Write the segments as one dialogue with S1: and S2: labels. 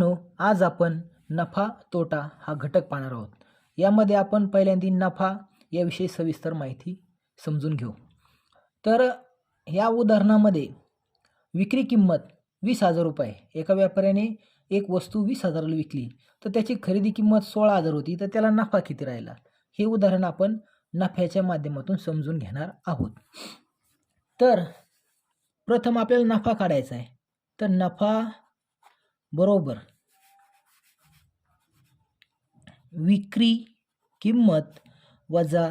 S1: मित्रांनो आज आपण नफा तोटा हा घटक पाहणार आहोत. यामध्ये आपण पहिल्यांदा नफा याविषयी सविस्तर माहिती समजून घेऊ. तर या उदाहरणामध्ये विक्री किंमत वीस हजार रुपये एका व्यापाऱ्याने एक वस्तू वीस हजाराला विकली तर त्याची खरेदी किंमत सोळा हजार होती तर त्याला नफा किती राहिला? हे उदाहरण आपण नफ्याच्या माध्यमातून समजून घेणार आहोत. तर प्रथम आपल्याला नफा काढायचा आहे. तर नफा बरोबर विक्री किंमत वजा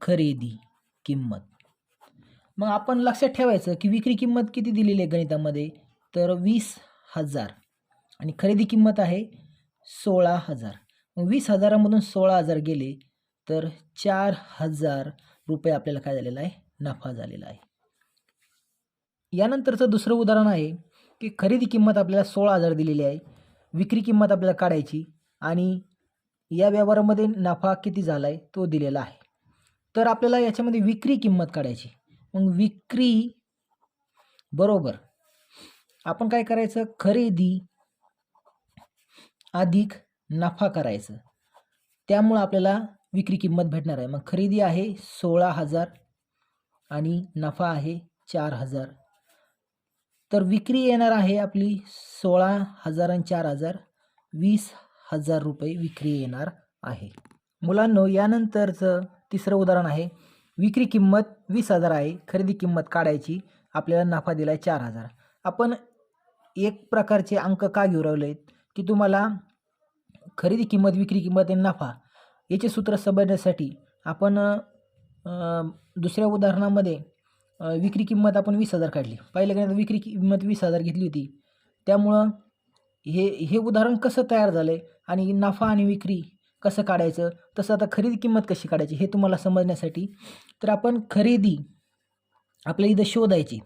S1: खरेदी किंमत. मग आपण लक्षात ठेवायचं की विक्री किंमत किती दिलेली आहे गणितामध्ये? तर वीस हजार. आणि खरेदी किंमत आहे सोळा हजार. मग वीस हजारामधून सोळा हजार गेले तर चार हजार रुपये आपल्याला काय झालेला आहे? नफा झालेला आहे. यानंतरचं दुसरं उदाहरण आहे की खरेदी किंमत आपल्याला सोळा हजार दिलेली आहे विक्री किंमत आपल्याला काढायची आणि या व्यवहारामध्ये नफा किती झाला आहे तो दिलेला आहे. तर आपल्याला याच्यामध्ये विक्री किंमत काढायची. मग विक्री बरोबर. आपण काय करायचं? खरेदी अधिक नफा करायचं. त्यामुळं आपल्याला विक्री किंमत भेटणार आहे. मग खरेदी आहे सोळा हजार आणि नफा आहे चार हजार. तर विक्री येणार आहे आपली सोळा हजार आणि चार हजार वीस हजार रुपये विक्री येणार आहे. मुलांनो यानंतरचं तिसरं उदाहरण आहे. विक्री किंमत वीस हजार आहे. खरेदी किंमत काढायची आपल्याला नफा दिला आहे चार हजार. आपण एक प्रकारचे अंक का घेऊ आहेत की तुम्हाला खरेदी किंमत विक्री किंमत आणि नफा याचे सूत्र समजण्यासाठी आपण दुसऱ्या उदाहरणामध्ये विक्री किंमत आपण वीस हजार काढली. पहिल्या तर विक्री किंमत वीस हजार घेतली होती. त्यामुळं हे हे उदाहरण कसं तयार झालं आहे आणि नफा आणि विक्री कसं काढायचं तसं आता खरेदी किंमत कशी काढायची हे तुम्हाला समजण्यासाठी तर आपण खरेदी आपल्या इथं शोधायची.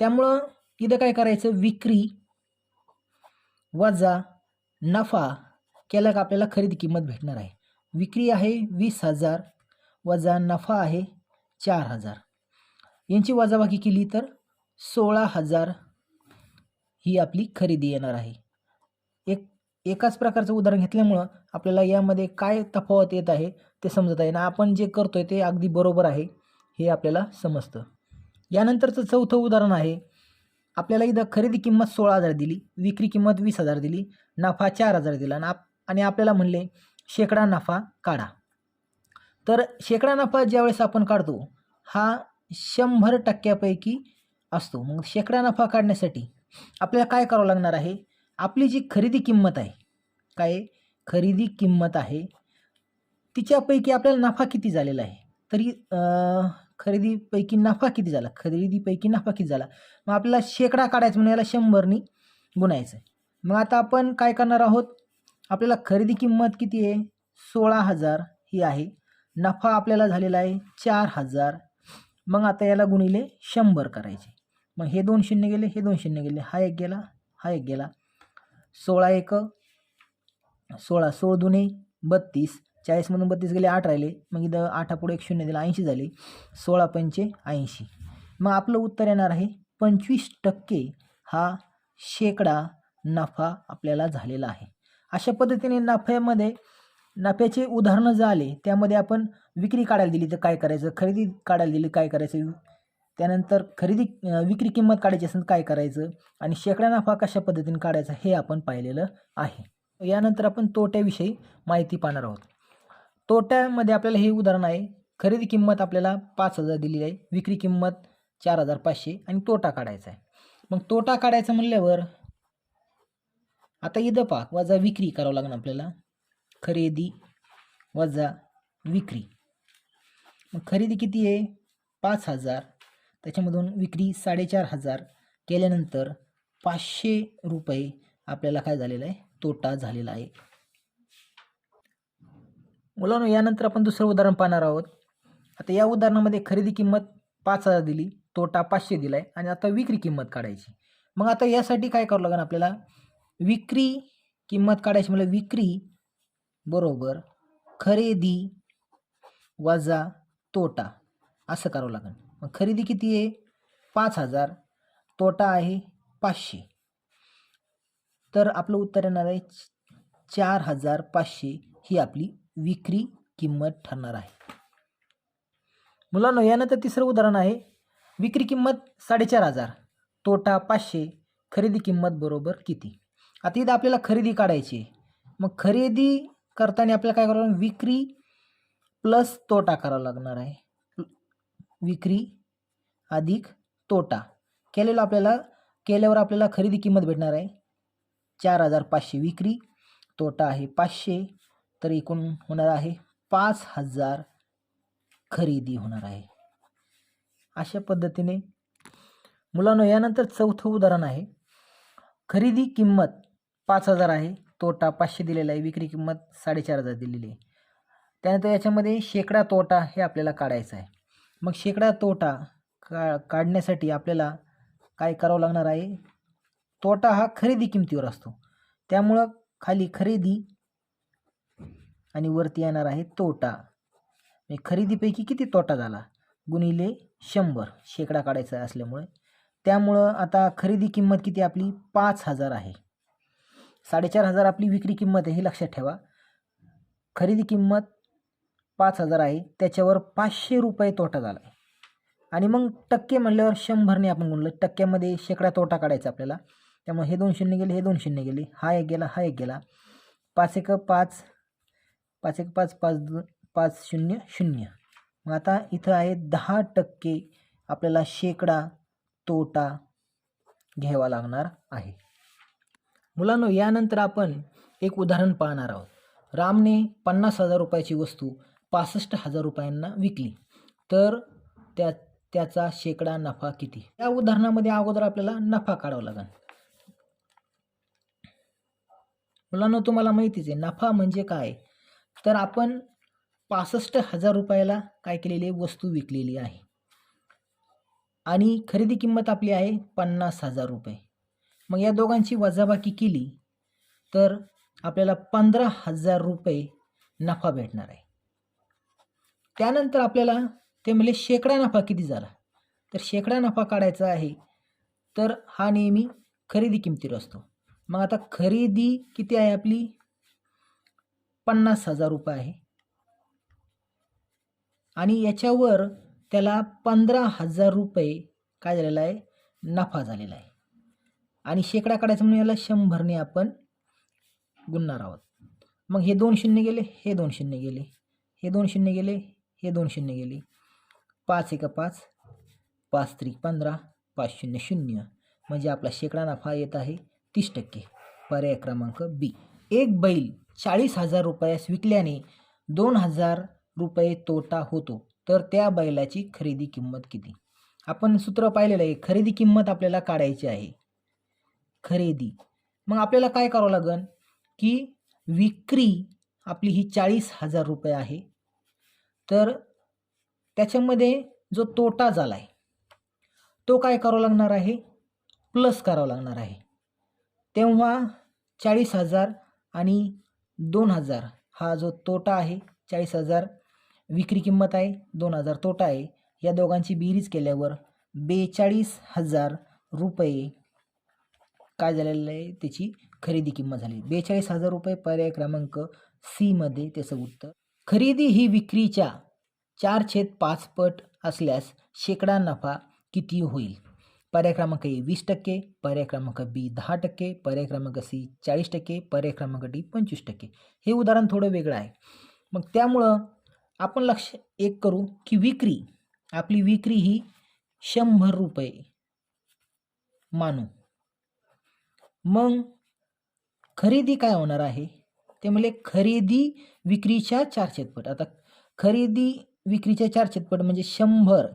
S1: त्यामुळं इथं काय करायचं? विक्री वजा नफा केला का आपल्याला खरेदी किंमत भेटणार आहे. विक्री आहे वीस हजार वजा नफा आहे चार हजार. यांची वजाबाकी केली तर सोळा हजार ही आपली खरेदी येणार आहे. एकाच प्रकारचं उदाहरण घेतल्यामुळं आपल्याला यामध्ये काय तफावत येत आहे ते समजत आहे. ना आपण जे करतो आहे ते अगदी बरोबर आहे हे आपल्याला समजतं. यानंतरचं चौथं उदाहरण आहे. आपल्याला इथं खरेदी किंमत सोळा हजार दिली विक्री किंमत वीस हजार दिली नफा चार हजार दिला. आणि आपल्याला म्हणले शेकडा नफा काढा. तर शेकडा नफा ज्यावेळेस आपण काढतो हा शंभर टक्क्यापैकी असतो. मग शेकडा नफा काढण्यासाठी आपल्याला काय करावं लागणार आहे? आपली जी खरेदी किंमत आहे काय खरेदी किंमत आहे तिच्यापैकी आपल्याला नफा किती झालेला आहे? तरी खरेदीपैकी नफा किती झाला? खरेदीपैकी नफा किती झाला? मग आपल्याला शेकडा काढायचं म्हणून याला शंभरनी गुणायचं मग आता आपण काय करणार आहोत? आपल्याला खरेदी किंमत किती आहे? सोळा हजार ही आहे. नफा आपल्याला झालेला आहे चार हजार. मग आता याला गुणिले शंभर करायचे. मग हे दोन शून्य गेले हे दोन शून्य गेले हा एक गेला हा एक गेला. सोळा एक सोळा सोळ दुने बत्तीस चाळीसमधून बत्तीस गेले आठ राहिले. मग इथं आठा पुढे एक शून्य दिला ऐंशी झाले. सोळा पंचे ऐंशी. मग आपलं उत्तर येणार आहे पंचवीस टक्के हा शेकडा नफा आपल्याला झालेला आहे. अशा पद्धतीने नफ्यामध्ये नफ्याचे उदाहरणं झाले त्यामध्ये आपण विक्री काढायला दिली तर काय करायचं? खरेदी काढायला दिली काय करायचं? त्यानंतर खरेदी विक्री किंमत काढायची असेल काय करायचं? आणि शेकडा नफा कशा पद्धतीने काढायचा हे आपण पाहिलेलं आहे. यानंतर आपण तोट्याविषयी माहिती पाहणार आहोत. तोट्यामध्ये आपल्याला हे उदाहरण आहे. खरेदी किंमत आपल्याला पाच हजार दिलेली आहे. विक्री किंमत चार हजार पाचशे आणि तोटा काढायचा आहे. मग तोटा काढायचा म्हणल्यावर आता इथं पहा वजा विक्री करावं लागणार आपल्याला. खरेदी वजा विक्री. मग खरेदी किती आहे? पाच हजार. त्याच्यामधून विक्री साडेचार हजार केल्यानंतर पाचशे रुपये आपल्याला काय झालेलं आहे? तोटा झालेला आहे. मुलांनो यानंतर आपण दुसरं उदाहरण पाहणार आहोत. आता या उदाहरणामध्ये खरेदी किंमत पाच हजार दिली तोटा पाचशे दिला आहे आणि आता विक्री किंमत काढायची. मग आता यासाठी काय करावं लागेल आपल्याला? विक्री किंमत काढायची म्हणजे विक्री बरोबर खरेदी वजा तोटा असं करावं लागेल. मग खरेदी किती आहे? पाच हजार. तोटा आहे पाचशे. तर आपलं उत्तर येणार आहे चार हजार पाचशे ही आपली विक्री किंमत ठरणार आहे. मुलांनो यानंतर तिसरं उदाहरण आहे. विक्री किंमत साडेचार हजार. तोटा पाचशे. खरेदी किंमत बरोबर किती? आता इथं आपल्याला खरेदी काढायची आहे. मग खरेदी करताना आपल्याला काय करावं लागणार? विक्री प्लस तोटा करावा लागणार आहे. विक्री अधिक तोटा. केलेलं आपल्याला केल्यावर आपल्याला खरेदी किंमत भेटणार आहे. चार हजार पाचशे विक्री तोटा आहे पाचशे तर एकूण होणार आहे पाच हजार खरेदी होणार आहे. अशा पद्धतीने मुलांनो यानंतर चौथं उदाहरण आहे. खरेदी किंमत पाच हजार आहे तोटा पाचशे दिलेला आहे विक्री किंमत साडेचार हजार दिलेली आहे. त्यानंतर याच्यामध्ये शेकडा तोटा हे आपल्याला काढायचं आहे. मग शेकडा तोटा का काढण्यासाठी आपल्याला काय करावं लागणार आहे? तोटा हा खरेदी किमतीवर असतो. त्यामुळं खाली खरेदी आणि वरती येणार आहे तोटा. म्हणजे खरेदीपैकी किती तोटा झाला? गुणिले शंभर शेकडा काढायचा असल्यामुळे. त्यामुळं आता खरेदी किंमत किती आपली? पाच हजार आहे. साडेचार हजार आपली विक्री किंमत आहे हे लक्षात ठेवा. खरेदी किंमत पाच हजार आहे. त्याच्यावर पाचशे रुपये तोटा झाला आहे. आणि मग टक्के म्हणल्यावर शंभरने आपण म्हणलं टक्क्यामध्ये शेकडा तोटा काढायचा आपल्याला. त्यामुळे हे दोन शून्य गेले हे दोन शून्य गेले हा एक गेला हा एक गेला. पाच एक पाच पाच एक पाच पाच दोन पाच शून्य शून्य. मग आता इथं आहे दहा टक्के आपल्याला शेकडा तोटा घ्यावा लागणार आहे. मुलांनो यानंतर आपण एक उदाहरण पाहणार आहोत. रामने पन्नास हजार रुपयाची वस्तू पासष्ट हजार रुपयांना विकली. तर त्या त्याचा शेकडा नफा किती? या उदाहरणामध्ये अगोदर आपल्याला नफा काढावा लागेल. मुलांना तुम्हाला माहितीच आहे नफा म्हणजे काय? तर आपण पासष्ट हजार रुपयाला काय केलेली वस्तू विकलेली आहे. आणि खरेदी किंमत आपली आहे पन्नास हजार रुपये. मग या दोघांची वजाबाकी केली तर आपल्याला पंधरा हजार रुपये नफा भेटणार आहे. त्यानंतर आपल्याला ते म्हणजे शेकडा नफा किती झाला? तर शेकडा नफा काढायचा आहे तर हा नेहमी खरेदी किमतीवर असतो. मग आता खरेदी किती आहे आपली? पन्नास हजार रुपये आहे. आणि याच्यावर त्याला पंधरा हजार रुपये काय झालेला आहे? नफा झालेला आहे. आणि शेकडा काढायचं म्हणून याला शंभरने आपण गुणणार आहोत. मग हे दोन शून्य गेले हे दोन शून्य गेले हे दोन शून्य गेले हे दोन शून्य गेली. पाच एका पाच पाच त्रिक पंधरा पाच शून्य शून्य. म्हणजे आपला शेकडा नफा येत आहे तीस टक्के. पर्याय क्रमांक बी एक बैल चाळीस हजार रुपयास विकल्याने दोन हजार रुपये तोटा होतो. तर त्या बैलाची खरेदी किंमत किती? आपण सूत्र पाहिलेलं आहे. खरेदी किंमत आपल्याला काढायची आहे. खरेदी. मग आपल्याला काय करावं लागेल की विक्री आपली ही चाळीस हजार रुपये आहे. तर त्याच्यामध्ये जो तोटा झाला आहे तो काय करावा लागणार आहे? प्लस करावा लागणार आहे. तेव्हा चाळीस हजार आणि दोन हजार हा जो तोटा आहे चाळीस हजार विक्री किंमत आहे दोन हजार तोटा आहे या दोघांची बेरीज केल्यावर बेचाळीस हजार रुपये काय झालेलं आहे? त्याची खरेदी किंमत झाली. बेचाळीस हजार रुपये पर्याय क्रमांक सीमध्ये त्याचं उत्तर. खरेदी ही विक्रीच्या चार छेद पाच पट असल्यास शेकडा नफा किती होईल? पर्याय क्रमांक ए वीस टक्के पर्याय क्रमांक बी दहा टक्के पर्याय क्रमांक सी चाळीस टक्के पर्याय क्रमांक डी पंचवीस टक्के. हे उदाहरण थोडं वेगळं आहे. मग त्यामुळं आपण लक्ष एक करू की विक्री आपली विक्री ही शंभर रुपये मानू. मग खरेदी काय होणार आहे? ते म्हणजे खरेदी विक्रीच्या चार छेदपट आता खरेदी विक्रीच्या चार छेदपट म्हणजे शंभर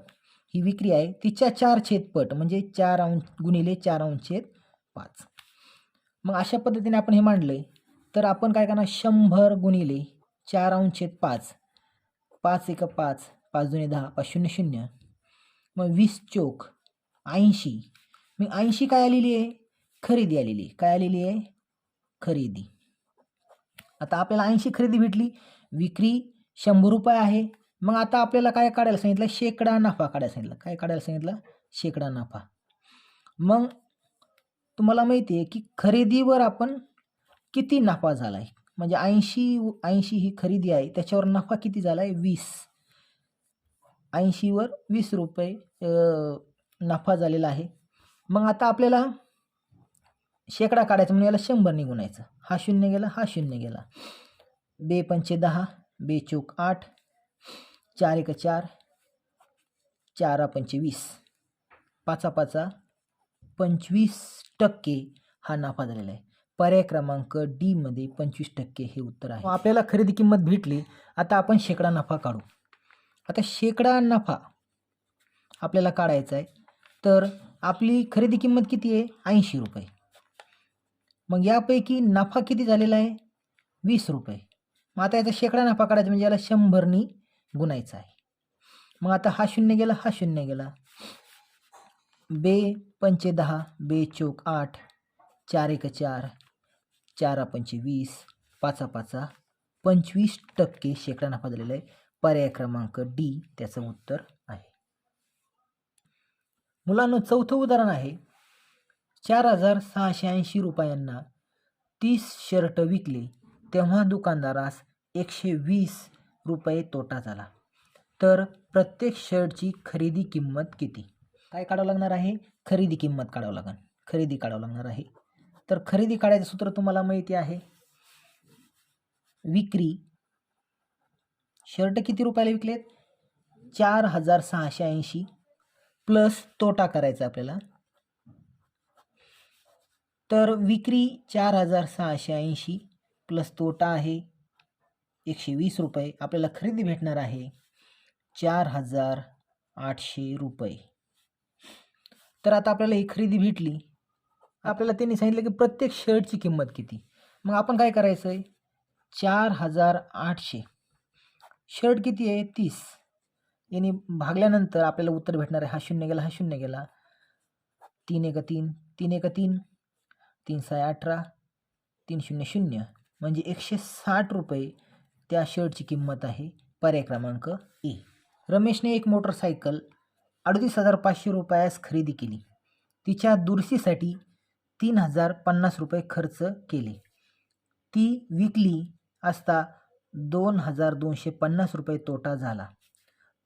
S1: ही विक्री आहे. तिच्या चार छेदपट म्हणजे चार अंश गुणिले चार अंशेद पाच. मग अशा पद्धतीने आपण हे मांडलं तर आपण काय करणार? शंभर गुणिले चार अंशेद पाच. पाच एक पाच पाच जुने दहा पाच शून्य शून्य. मग वीस चोक ऐंशी. मग ऐंशी काय आलेली आहे? खरेदी आलेली आहे. काय आलेली आहे? खरेदी. आता आपल्याला ऐंशी खरेदी भेटली. विक्री शंभर रुपये आहे. मग आता आपल्याला काय काढायला सांगितलं? शेकडा नफा काढायला सांगितलं. काय काढायला सांगितलं? शेकडा नफा. मग तुम्हाला माहिती आहे की खरेदीवर आपण किती नफा झाला आहे म्हणजे ऐंशी ऐंशी ही खरेदी आहे त्याच्यावर नफा किती झाला आहे वीस. ऐंशीवर वीस रुपये नफा झालेला आहे. मग आता आपल्याला शेकडा काढायचा म्हणजे याला शंभर निघून यायचं. हा शून्य गेला हा शून्य गेला. बे पंचे दहा बे चोक आठ. चार एक चार चारा पंचवीस पाचा पाचा पंचवीस टक्के हा नफा झालेला आहे. पर्याय क्रमांक डी मध्ये पंचवीस टक्के हे उत्तर आहे. आपल्याला खरेदी किंमत भेटली आता आपण शेकडा नफा काढू. आता शेकडा नफा आपल्याला काढायचा आहे तर आपली खरेदी किंमत किती आहे? ऐंशी रुपये. मग यापैकी नफा किती झालेला आहे? वीस रुपये. मग आता याचा शेकडा नफा काढायचा म्हणजे याला शंभरनी गुणायचा आहे. मग आता हा शून्य गेला हा शून्य गेला. बे पंचे दहा बे चौक आठ चार एक चार चारा पंचे वीस पाचा पाचा पंचवीस टक्के शेकडा नफा झालेला आहे. पर्याय क्रमांक डी त्याचं उत्तर आहे. मुलांना चौथं उदाहरण आहे. चार हजार सहाशे ऐंशी रुपयांना तीस शर्ट विकले. तेव्हा दुकानदारास एकशे वीस रुपये तोटा झाला. तर प्रत्येक शर्टची खरेदी किंमत किती? काय काढावं लागणार आहे? खरेदी किंमत काढावं लागेल खरेदी काढावं लागणार आहे. तर खरेदी काढायचं सूत्र तुम्हाला माहिती आहे. विक्री. शर्ट किती रुपयाला विकलेत? चार हजार सहाशे ऐंशी. प्लस तोटा करायचा आपल्याला. तर विक्री चार हजार सहाशे ऐंशी. प्लस तोटा आहे एकशे वीस रुपये आपल्याला खरेदी भेटणार आहे. चार हजार आठशे रुपये. तर आता आपल्याला ही खरेदी भेटली. आपल्याला त्यांनी सांगितलं की प्रत्येक शर्टची किंमत किती? मग आपण काय करायचं आहे चार हजार आठशे. शर्ट किती आहे? तीस. याने भागल्यानंतर आपल्याला उत्तर भेटणार आहे. हा शून्य गेला हा शून्य गेला. तीन एक तीन तीन एक तीन तीन सहा अठरा तीन शून्य शून्य. म्हणजे एकशे साठ रुपये त्या शर्टची किंमत आहे पर्याय क्रमांक ए. रमेशने एक मोटरसायकल अडतीस हजार पाचशे रुपयास खरेदी केली. तिच्या दुरुस्तीसाठी तीन हजार पन्नास रुपये खर्च केले. ती विकली असता दोन हजार दोनशे पन्नास रुपये तोटा झाला.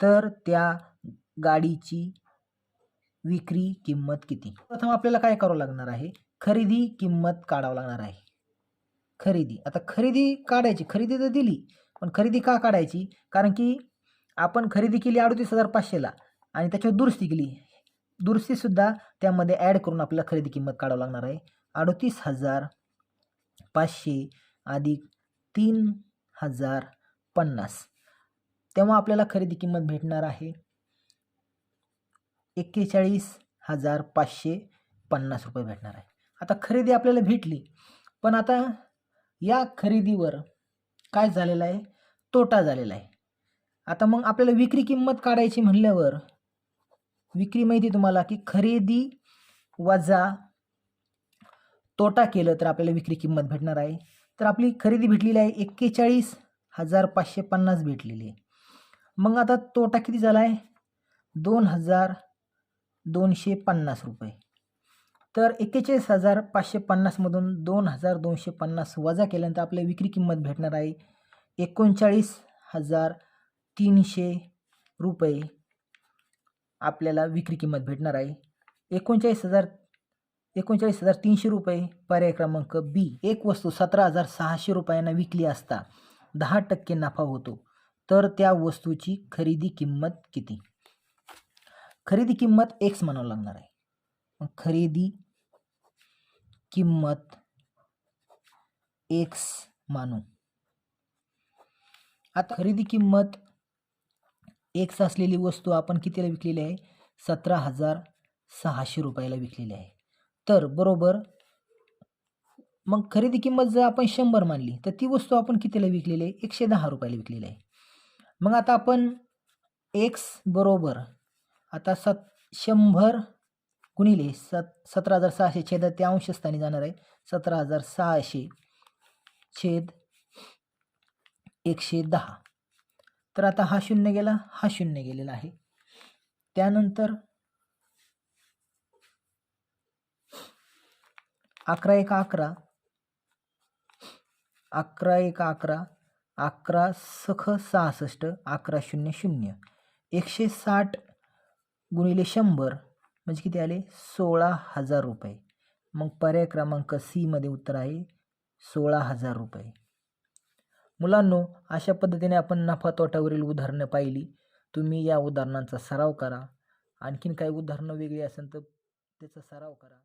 S1: तर त्या गाडीची विक्री किंमत किती? प्रथम आपल्याला काय करावं लागणार आहे? खरेदी किंमत काढावं लागणार आहे. खरेदी. आता खरेदी काढायची. खरेदी तर दिली पण खरेदी का काढायची? कारण की आपण खरेदी केली अडतीस हजार पाचशेला आणि त्याच्यावर दुरुस्ती केली. दुरुस्तीसुद्धा त्यामध्ये ॲड करून आपल्याला खरेदी किंमत काढावं लागणार आहे. अडतीस हजार पाचशे अधिक तीन हजार पन्नास. तेव्हा आपल्याला खरेदी किंमत भेटणार आहे एक्केचाळीस हजार पाचशे पन्नास रुपये भेटणार आहे. आता खरेदी आपल्याला भेटली पण आता या खरेदीवर काय झालेलं आहे? तोटा झालेला आहे. आता मग आपल्याला विक्री किंमत काढायची म्हणल्यावर विक्री माहिती तुम्हाला की खरेदी वजा तोटा केलं तर आपल्याला विक्री किंमत भेटणार आहे. तर आपली खरेदी भेटलेली आहे एक्केचाळीस हजार पाचशे पन्नास भेटलेली आहे. मग आता तोटा किती झाला आहे? दोन हजार दोनशे पन्नास रुपये. तर एक्केचाळीस हजार पाचशे पन्नासमधून दोन हजार दोनशे पन्नास वजा केल्यानंतर आपल्याला विक्री किंमत भेटणार आहे एकोणचाळीस हजार तीनशे रुपये आपल्याला विक्री किंमत भेटणार आहे. एकोणचाळीस हजार एकोणचाळीस हजार तीनशे रुपये पर्याय क्रमांक बी एक वस्तू सतरा हजार सहाशे रुपयांना विकली असता दहा टक्के नफा होतो. तर त्या वस्तूची खरेदी किंमत किती? खरेदी किंमत एक्स म्हणावं लागणार आहे. खरेदी किंमत एक्स मानू. आता खरेदी किंमत एक्स असलेली वस्तू आपण कितीला विकलेली आहे? सतरा हजार सहाशे रुपयाला विकलेली आहे. तर बरोबर मग खरेदी किंमत जर आपण शंभर मानली तर ती वस्तू आपण कितीला विकलेली आहे? एकशे दहा रुपयाला विकलेली आहे. मग आता आपण एक्स बरोबर आता सत शंभर गुणिले सत सतरा हजार सहाशे छेद त्या अंशस्थानी जाणार आहे. सतरा हजार सहाशे छेद एकशे दहा. तर आता हा शून्य गेला हा शून्य गेलेला आहे. त्यानंतर अकरा एक अकरा अकरा एक अकरा अकरा सख सहासष्ट अकरा शून्य शून्य एकशे साठ गुणिले शंभर म्हणजे किती आले? सोळा हजार रुपये. मग पर्याय क्रमांक सीमध्ये उत्तर आहे सोळा हजार रुपये. मुलांनो अशा पद्धतीने आपण नफा तोट्यावरील उदाहरणं पाहिली. तुम्ही या उदाहरणांचा सराव करा. आणखीन काही उदाहरणं वेगळी असेल तर त्याचा सराव करा.